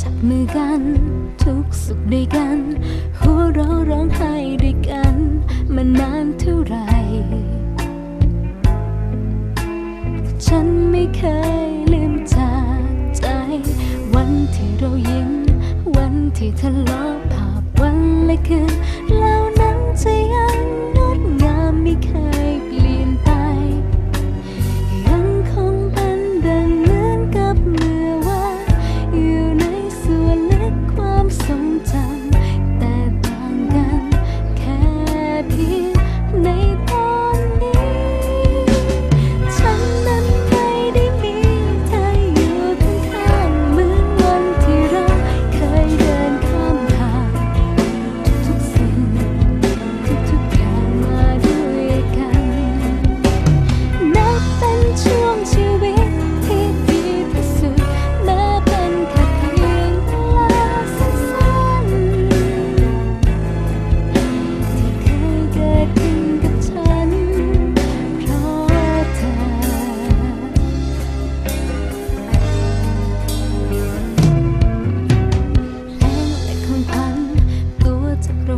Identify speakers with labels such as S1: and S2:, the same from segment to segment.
S1: จับมือกัน ทุกสุขด้วยกัน หัวเราะร้องไห้ด้วยกัน มานานเท่าไหร่ฉันไม่เคยลืมจากใจ วันที่เรายิ้ม วันที่ทะเลาะภาพวันและคืนแล้วนั้นจะยัง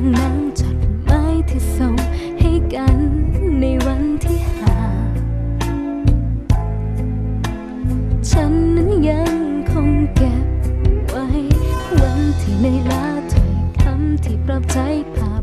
S1: งนั้นจดหมายที่ส่งให้กันในวันที่ห่างฉันนั้นยังคงเก็บไว้ วันที่ในลาถ้อยคำที่ปรับใจภาพ